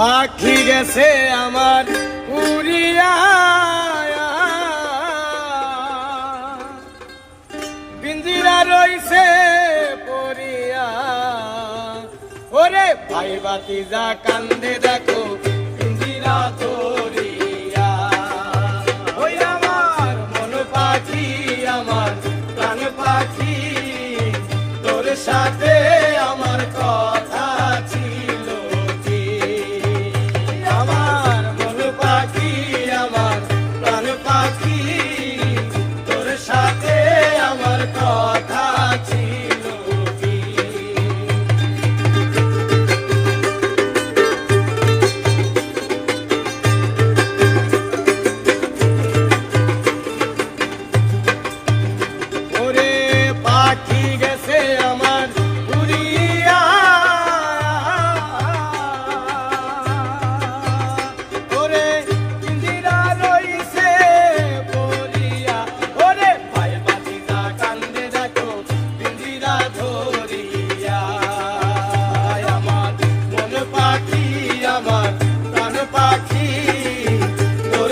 পাখি গেছে আমার উড়িয়া বিন্দিরা রইছে পড়িয়া। ওরে ভাই বাতি যা কান্দে দেখো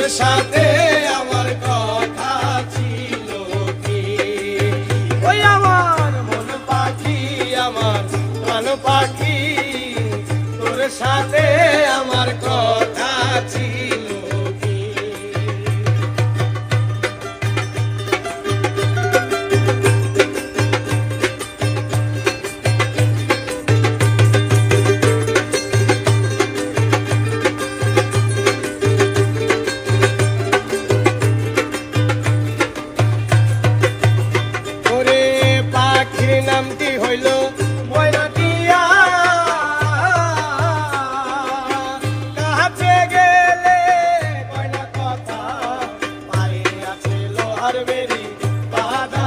সাথে আমার কথা ছিল কি? ওই আমার মন পাখি, আমার প্রাণ পাখি, তোর সাথে আমার কথা bahar veri bahar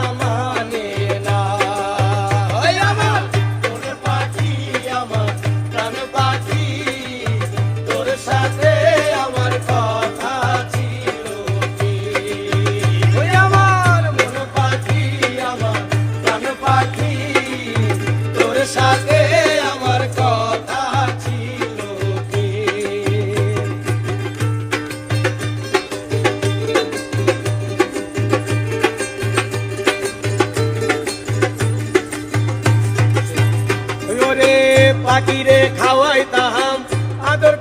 পাখিরে খাওয়াই তাহাম আদর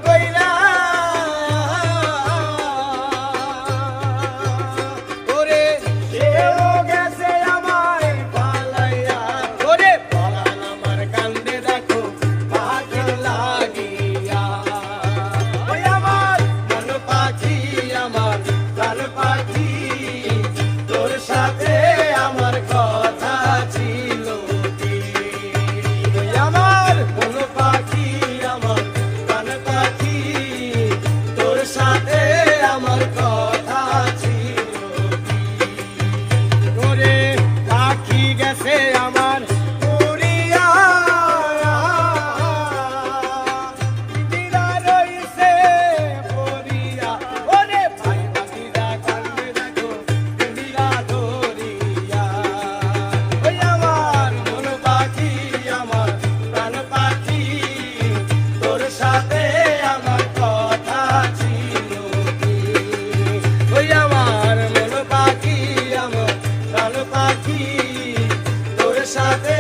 Yeah. Acuérdate.